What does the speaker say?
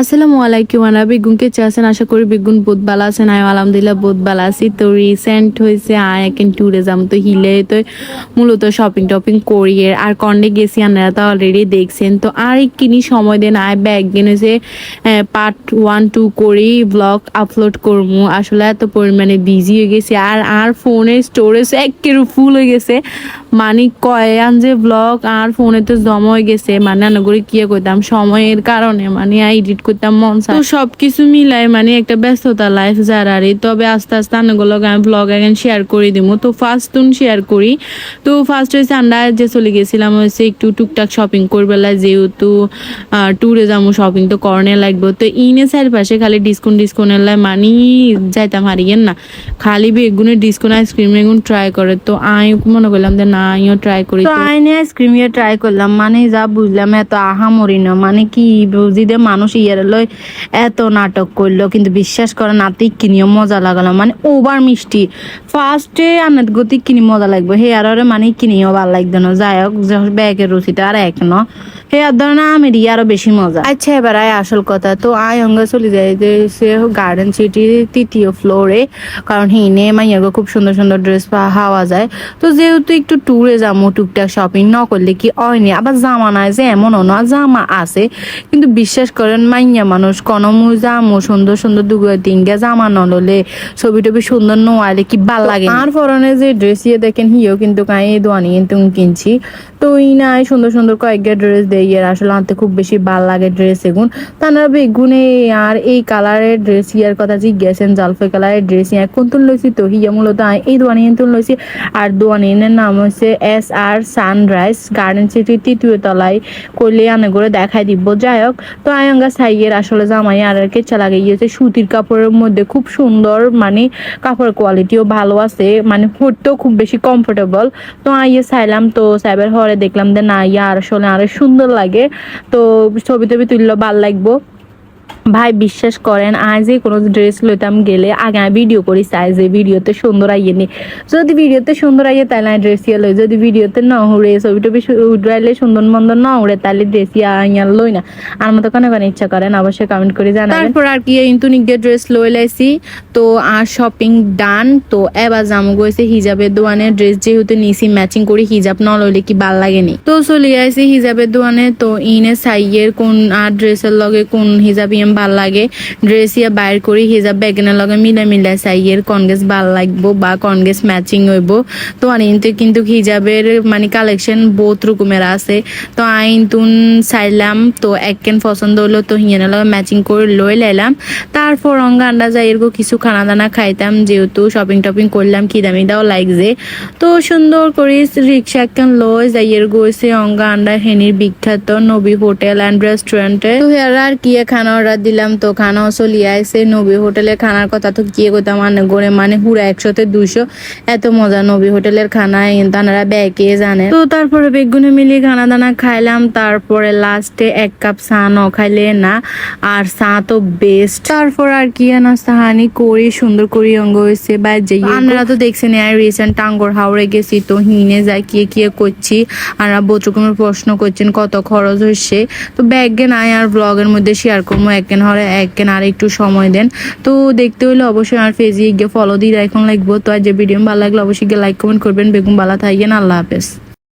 আসসালামু আলাইকুম, আনা বেগুন কে আছেন? আশা করি বেগুন বহুত ভালো আছেন। আয় আলহামদুলিল্লাহ বহুত ভালো আছি। তো রিসেন্ট হয়েছে, আয় এখন ট্যুরে যাম তো হিলে তো মূলত শপিং টপিং করি। আর কন্ডে গেছি আনারা তো অলরেডি দেখছেন। তো আর কিনি সময় দেন, আয় ব্যাগ দিন হয়েছে পার্ট ওয়ান টু করি ব্লগ আপলোড করব। আসলে এত পরিমাণে বিজি হয়ে গেছে। আর আর ফোনের স্টোরেজ একেবারে ফুল হয়ে গেছে। মানে কয়ান যে ব্লগ আর ফোনে তো জমা হয়ে গেছে। মানে করে কি করতাম সময়ের কারণে। মানে এডিট করতাম মন। তো সবকিছু মিলাই মানে একটা ব্যস্ততা লাইফ যারারই তবে আস্তে আস্তে আমি ব্লগ এখন শেয়ার করে দিব। তো ফার্স্ট তুন শেয়ার করি। তো ফার্স্ট হয়েছে আমরা যে চলে গেছিলাম হচ্ছে একটু টুকটাক শপিং করবেলা। যেহেতু ট্যুরে যাব শপিং তো লাগবে। তো ইনে চারপাশে খালি ডিসকাউন্ট মানি যাইতাম হারিয়েন না? খালি বেগুনের ডিসকাউন্ট আইসক্রিম বেগুন ট্রাই করে। তো আই মনে করলাম যে না আমিও ট্রাই করি। তো আইনে আইসক্রিম ইয়ে ট্রাই করলাম। মানে যা বুঝলাম এত আহামরি না। মানে কি বুঝি দে মানুষ ইয়ার লই এত নাটক করল, কিন্তু বিশ্বাস করে নাতি কিনিও মজা লাগালো। মানে ওভার মিষ্টি। ফার্স্টে আনাত গতি কিনি মজা লাগবে। হে আর মানে কিনিও ভালো লাগবে না। যাই হোক ব্যাগের রুচিটা আর এক ন। হে আর ধরে না আমের আরও বেশি মজা। আচ্ছা এবার আয় আসল কথা। তো আয় অঙ্গা চলে যায় যে সে গার্ডেন সিটির তৃতীয় ফ্লোরে কারণ হিনে মাইয়াগো খুব সুন্দর সুন্দর ড্রেস পাওয়া যায়। তো যেহেতু একটু ট্যুরে যাব, টুকটাক শপিং ন করলে কি হয়নি আবার জামা নাই যে এমন না, জামা আছে। কিন্তু বিশ্বাস করেন মাইয়া মানুষ কোনো মু জামো সুন্দর সুন্দর দুগুয়া তিনগা জামা নললে ছবি টবি সুন্দর নোয়ালে কি ভালো লাগে? আর পরনে যে ড্রেস ইয়ে দেখেন হিও কিন্তু কাই দোয়ানি কিন্তু কিনছি। তো ই নাই সুন্দর সুন্দর কয়েকটা ড্রেস দেই আর আসলে আনতে খুব বেশি ভালো লাগে ড্রেস এগুন। তারা বেগুনে আর এই কালারের ড্রেস ইয়ার কথা জিজ্ঞাসেন জালফে কালারের ড্রেস ইয়া কোন তুন লইছি তো? হিয়া মূলত এই দোয়ানি তুন লইছি আর দোয়ানিনের নাম হচ্ছে এস আর সানরাইজ গার্ডেন সিটির তৃতীয় তলায় কইলে আনে করে দেখাই দিব। যাই হোক তো আয়ঙ্গা সাইয়ের আসলে জামাই আর আর কেচ্ছা চালা গিয়েছে সুতির কাপড়ের মধ্যে খুব সুন্দর মানে কাপড় কোয়ালিটিও ভালো আছে। মানে পরতেও খুব বেশি কমফোর্টেবল তো আইয়ে চাইলাম, তো সাইবার হরে দেখলাম যে না ইয়ে আর আসলে আরও সুন্দর লাগে। তো ছবি টবি তুললে ভালো লাগবো। ভাই, বিশ্বাস করেন, আজ যে কোনো ড্রেস লইতাম গেলে আগে আমি ভিডিও করি যে ভিডিওতে সুন্দর আইয়ে নি। যদি ভিডিওতে সুন্দর আইয়ে তাহলে আমি ড্রেস ইয়ে লই। যদি ভিডিওতে ন উড়ে ছবি টবি উড়াইলে সুন্দর মন্দ ন উড়ে, তাহলে ড্রেস ইয়া আইয়া লই না। আর মতো কোনো কোনো ইচ্ছা করেন অবশ্যই কমেন্ট করে জানাবেন। তারপর আর কি ইন্টুনিক দিয়ে ড্রেস লই লাইছি। তো আর শপিং ডান তো এবার জামু গেছে হিজাবের দোয়ানে ড্রেস যেহেতু নিছি ম্যাচিং করি, হিজাব ন লইলে কি ভালো লাগেনি তো চলে আইছি হিজাবের দোয়ানে তো ইনে সাইয়ের কোন, আর ড্রেসের লগে কোন হিজাব ইয়ে ভালো লাগে। ড্রেস ইয়া বাইর করি, হিজাব ব্যাগেনের লগে মিলা মিলা সাইয়ের কনগেস ভালো লাগবো বা কনগেস ম্যাচিং হইব। তো আইনতে কিন্তু হিজাবের মানে কালেকশন বহুত রকমের আছে। তো আইন তুন চাইলাম, তো এককেন পছন্দ হলো তো হিয়ানের লগে ম্যাচিং করে লই লাইলাম। তারপর অঙ্গা আন্ডা যাই এরকম কিছু খানা দানা খাইতাম, যেহেতু শপিং টপিং করলাম, কি দামি দাও লাগছে তো সুন্দর করে রিক্সা একখান লই যাই এর গেছে অঙ্গা আন্ডা হেনির বিখ্যাত নবী হোটেল অ্যান্ড রেস্টুরেন্টে তো হেয়ার আর কি খানা অর্ডার দিলাম তো খানাও চলিয়ে আইসে নবী হোটেলের খানার কথা তো কি করতাম মানে গড়ে মানে হুড়া একশোতে দুশো এত মজা নবী হোটেলের খানা তানারা ব্যাগে জানে। তো তারপরে বেগুনে মিলিয়ে খানা দানা খাইলাম তারপরে লাস্টে এক কাপ চা ন খাইলে না আর চা তো বেস্ট তারপর আর কি নাস্তা হানি করি সুন্দর করি অঙ্গ হয়েছে বা যে আমরা তো দেখছেন আর রিসেন্ট টাঙ্গর হাওড়ে গেছি তো হিনে যাই কিয়ে কিয়ে করছি আর বহুত রকমের প্রশ্ন করছেন কত খরচ হচ্ছে তো ব্যাগে নাই আর ব্লগের মধ্যে শেয়ার করব একদিন হলে একজন আর একটু সময় দেন। তো দেখতে হলে অবশ্যই আমার ফেসবুক গিয়ে ফলো দিয়ে এখন লাগবো। তো আর যে ভিডিও ভালো লাগল অবশ্যই গিয়ে লাইক কমেন্ট করবেন। বেগুন বালা থাকবেন আল্লাহ হাফেজ।